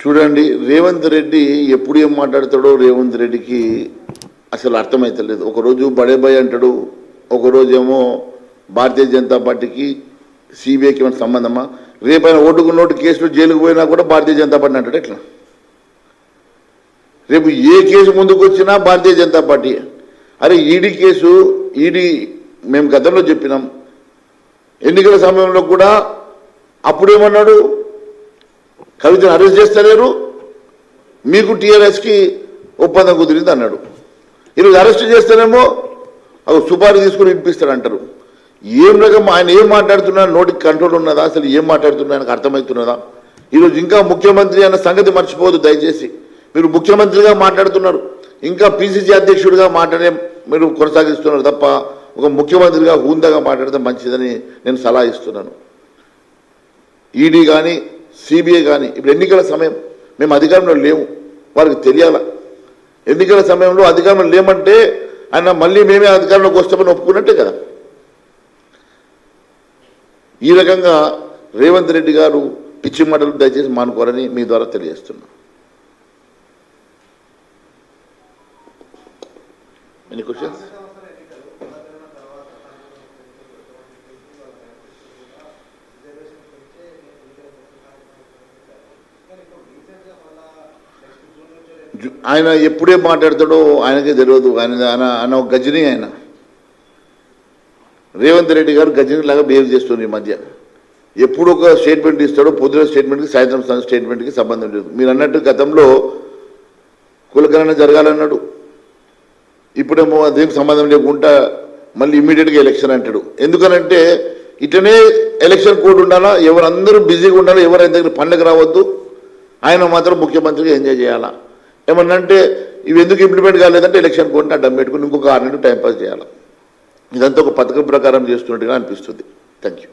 చూడండి రేవంత్ రెడ్డి ఎప్పుడు ఏం మాట్లాడతాడో రేవంత్ రెడ్డికి అసలు అర్థమవుతలేదు ఒకరోజు బడేబాయ్ అంటాడు ఒకరోజేమో భారతీయ జనతా పార్టీకి సిబిఐకి ఏమైనా సంబంధమా? రేపైనా ఓటుకు నోటు కేసులో జైలుకు పోయినా కూడా భారతీయ జనతా పార్టీ అంటాడు ఎట్లా? రేపు ఏ కేసు ముందుకు వచ్చినా భారతీయ జనతా పార్టీ. అరే ఈడీ కేసు ఈడీ మేము గతంలో చెప్పినాం. ఎన్నికల సమయంలో కూడా అప్పుడేమన్నాడు? కవితను అరెస్ట్ చేస్తలేరు. మీకు టీఆర్ఎస్కి ఒప్పందం కుదిరింది అన్నాడు. ఈరోజు అరెస్ట్ చేస్తేనేమో అవి సుపారీ తీసుకుని వినిపిస్తాడు అంటారు ఏం రకం ఆయన ఏం మాట్లాడుతున్నా నోటికి కంట్రోల్ ఉన్నదా? అసలు ఏం మాట్లాడుతున్నా ఆయనకు అర్థమవుతున్నదా? ఈరోజు ఇంకా ముఖ్యమంత్రి అన్న సంగతి మర్చిపోవద్దు దయచేసి. మీరు ముఖ్యమంత్రిగా మాట్లాడుతున్నారు. ఇంకా పిసిసి అధ్యక్షుడిగా మాట్లాడే మీరు కొనసాగిస్తున్నారు తప్ప ఒక ముఖ్యమంత్రిగా హూందాగా మాట్లాడితే మంచిదని నేను సలహా ఇస్తున్నాను. ఈడీ కానీ సిబిఐ కానీ ఇప్పుడు ఎన్నికల సమయం మేము అధికారంలో లేము వారికి తెలియాల? ఎన్నికల సమయంలో అధికారంలో లేమంటే ఆయన మళ్ళీ మేమే అధికారంలోకి వస్తామని ఒప్పుకున్నట్టే కదా? ఈ రకంగా రేవంత్ రెడ్డి గారు పిచ్చి మాటలు దయచేసి మానుకోరని మీ ద్వారా తెలియజేస్తున్నాను. ఎనీ క్వశ్చన్స్ ఆయన ఎప్పుడే మాట్లాడతాడో ఆయనకే తెలియదు. ఆయన ఆయన ఆయన ఒక గజని ఆయన. రేవంత్ రెడ్డి గారు గజని లాగా బిహేవ్ చేస్తుంది ఈ మధ్య. ఎప్పుడు ఒక స్టేట్మెంట్ ఇస్తాడో పొద్దున స్టేట్మెంట్కి సాయంత్రం స్టేట్మెంట్కి సంబంధం లేదు. మీరు అన్నట్టు గతంలో కులకరణ జరగాలన్నాడు. ఇప్పుడేమో దేనికి సంబంధం లేకుండా మళ్ళీ ఇమ్మీడియట్గా ఎలక్షన్ అంటాడు. ఎందుకనంటే ఇట్లనే ఎలక్షన్ కోడ్ ఉండాలా ఎవరందరూ బిజీగా ఉండాలా ఎవరైనా దగ్గర పండుగ రావద్దు ఆయన మాత్రం ముఖ్యమంత్రిగా ఎంజాయ్ చేయాలా. ఏమన్నంటే ఇవి ఎందుకు ఇంప్లిమెంట్ కాలేదంటే ఎలక్షన్ కోడ్ని అడ్డం పెట్టుకుని ఇంకొక ఆరు నెలలు టైంపాస్ చేయాలి. ఇదంతా ఒక పథకం ప్రకారం చేస్తున్నట్టుగా అనిపిస్తుంది. Thank you